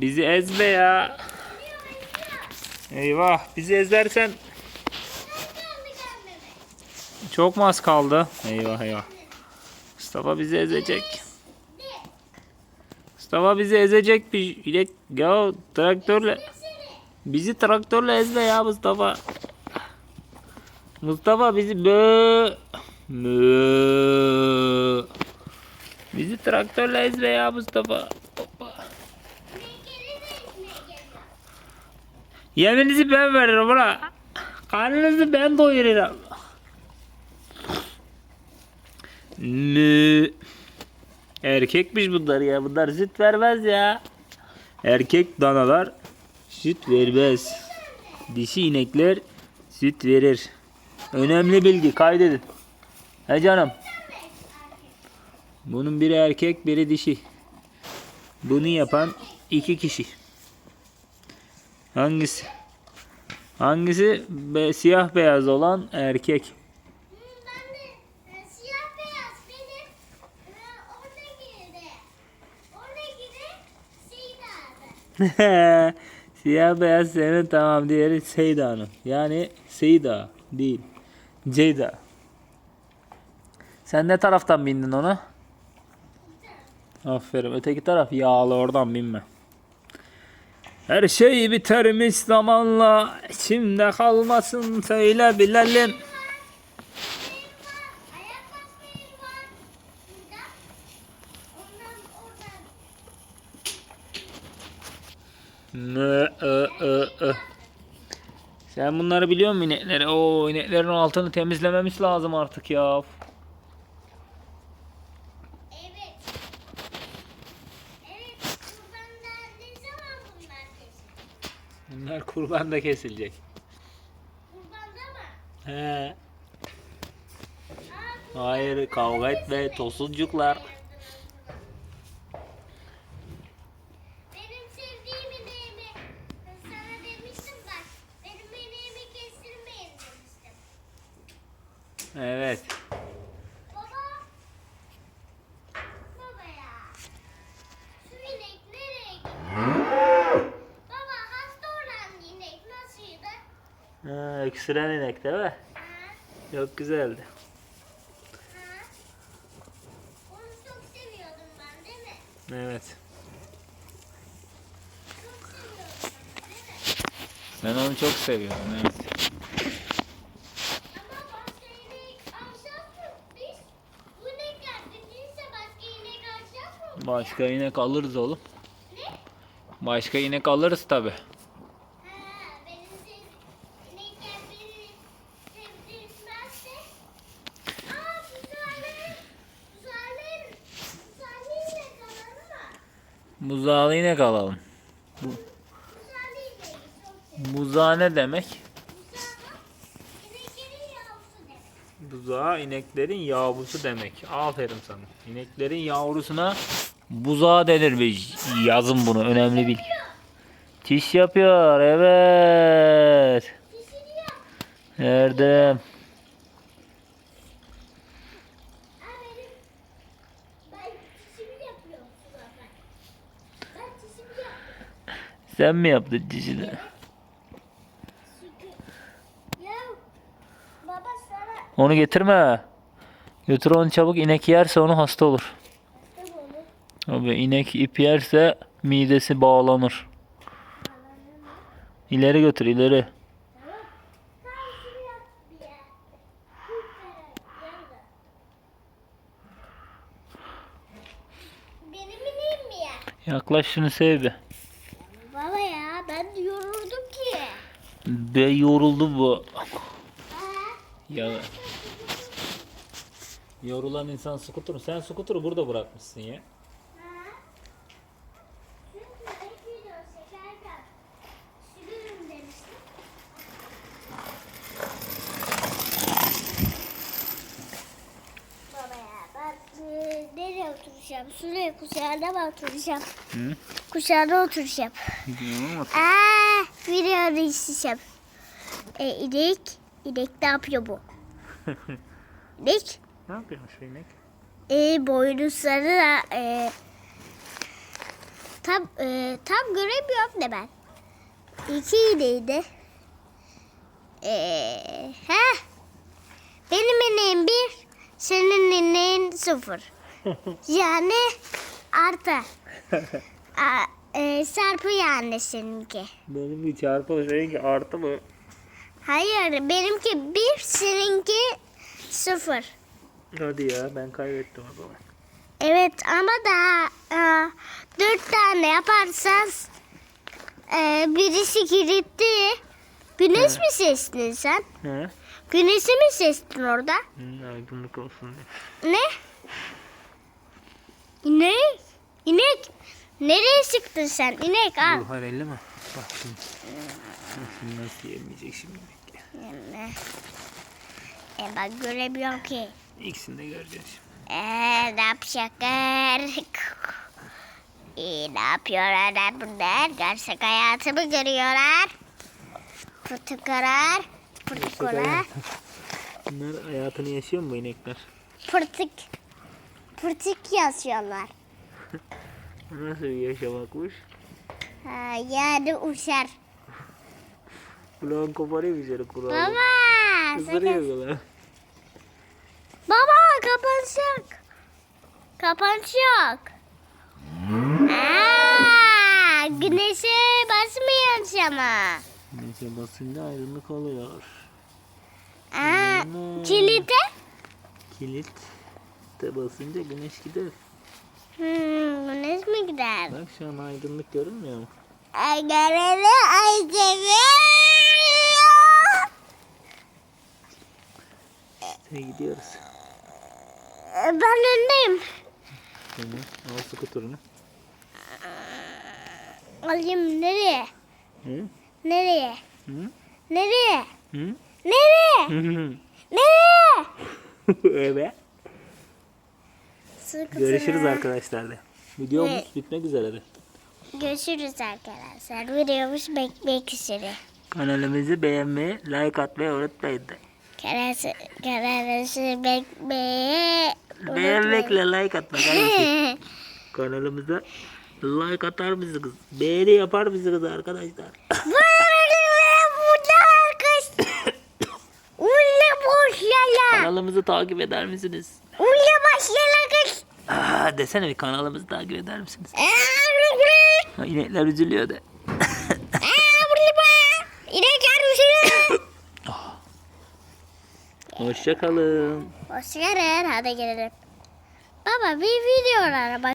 Bizi ezme ya. Eyvah bizi ezersen çok mu az kaldı? Eyvah eyvah. Mustafa bizi ezecek. Mustafa bizi ezecek bir bilek ya traktörle. Bizi traktörle ezme ya Mustafa. Mustafa bizi bö Mö. Bizi traktörle ezme ya Mustafa. Yeminizi ben veririm ulan. Karnınızı ben doyururum. Mü. Erkekmiş bunlar ya. Bunlar süt vermez ya. Erkek danalar süt vermez. Dişi inekler süt verir. Önemli bilgi kaydedin. He canım. Bunun biri erkek biri dişi. Bunu yapan iki kişi. Hangisi? Hangisi be, siyah beyaz olan erkek? Ben de siyah beyaz Seyda senin tamam diğeri Seyda'nın. Yani Seyda değil. Ceyda. Sen ne taraftan bindin onu? Aferin. Öteki taraf yağlı oradan binme. Her şey bitermiş zamanla. içimde kalmasın söyle bilelim. Nö, ö, ö, ö. Sen bunları biliyor musun inekleri? Oo ineklerin altını temizlememiz lazım artık ya. evet. Evet kurbanlar ne zaman bunlar kesin? Bunlar kurban da kesilecek. Kurbanda mı? He. Hayır kavga etme tosuncuklar. Benim sevdiğim ineğimi sana demiştim bak. Benim ineğimi kestirmeyin demiştim. Evet. Baba. Baba ya. Şu inek nereye gitti? Baba hasta olan inek nasıldı? Ha, öksüren inek değil mi? Çok güzeldi. Ha? Onu çok seviyordum ben değil mi? Evet. Çok seviyordum değil mi? Ben onu çok seviyorum. Evet. Ama başka inek alacağız mı biz? Bu inekler bitinse başka inek alacağız mı? Başka inek alırız oğlum. Ne? Başka inek alırız tabi. Ha, benim sev... inekler beni sevdirmezse... Aa, buzağlı... Buzağlı... Buzağlı inek alalım mı? Buzağlı inek alalım. Seviyorum. Buzağı ne demek? Buzağı ineklerin yavrusu demek. Buzağı ineklerin yavrusu demek. Aferin sana. İneklerin yavrusuna buzağı denir. Bir yazın bunu. Önemli bilgi. Çiş yapıyor. Evet. Dişini Sen mi yaptın sana... Onu getirme. Götür onu çabuk. İnek yerse onu hasta olur. Abi inek ip yerse midesi bağlanır. İleri götür ileri. Yaklaş şunu sev bir. Baba ya ben yoruldum ki. Be yoruldu bu. Ya yorulan insan skuturu. Sen skuturu burada bırakmışsın ya. Video nereye oturacağım? Şuraya kucağına mı oturacağım? Hı? Kucağına oturacağım. Aa, videoyu izleyeceğim. E, inek, inek ne yapıyor bu? İnek, ne yapıyorsun şu inek? e, boynuzları da e, Tam, e, tam göremiyorum da ben. İki iğneydi. Ee, he? Benim ineğim bir, senin ineğin sıfır. Yani artı. A, e, çarpı yani seninki. Benim bir çarpı seninki artı mı? Hayır benimki bir, seninki sıfır. Hadi ya ben kaybettim o zaman. Evet ama daha e, dört tane yaparsanız e, birisi kilitli. Güneş mi seçtin sen? He? Güneşi mi seçtin orada? Hı, aydınlık olsun diye. Ne? İnek? İnek? Nereye çıktın sen? İnek al. Bu harelli mi? Bak şimdi. Nasıl yemeyecek şimdi. Ne? E bak göremiyorum ki. İkisini de göreceğiz şimdi. Eee ne yapacaklar? İyi ne yapıyorlar bunlar? Gerçek hayatımı görüyorlar. Fırtıkalar. Fırtıkalar. Bunlar hayatını yaşıyor mu bu inekler? Fırtık. Fırtık yazıyorlar. Nasıl bir yaşamakmış? Ha, yani uçar. Kulağın koparıyor üzeri kulağı. Baba. Kızdırıyor sakın- kulağı. Baba kapanacak. Kapanacak. Aa, güneşe basmıyor ama. Neyse basınca aydınlık oluyor. Aa, Hmm. kilite? Kilit de basınca güneş gider. Hmm, güneş mi gider? Bak şu an aydınlık görünmüyor mu? Ay göreli ay İşte gidiyoruz. Ben öndeyim. Tamam. Al skuturunu. Alayım nereye? Hı? Nereye? Hı? Nereye? Hı? Nereye? Hı? Nereye? evet. Görüşürüz arkadaşlar de. Videomuz Evet. bitmek üzere de. Görüşürüz arkadaşlar. Videomuz beklemek üzere. Kanalımızı beğenmeyi, like atmayı unutmayın de. Kanalımızı, kanalımızı beklemeyi Beğenmekle like atma kardeşim. Kanalımıza like atar mısınız? Beğeni yapar mısınız arkadaşlar? Ulla boşyala. Kanalımızı takip eder misiniz? Ulla boşyala kız. Aa, desene bir kanalımızı takip eder misiniz? İnekler üzülüyor de. Hoşçakalın. Hoşçakalın. Hadi gelelim. Baba bir videolara bak.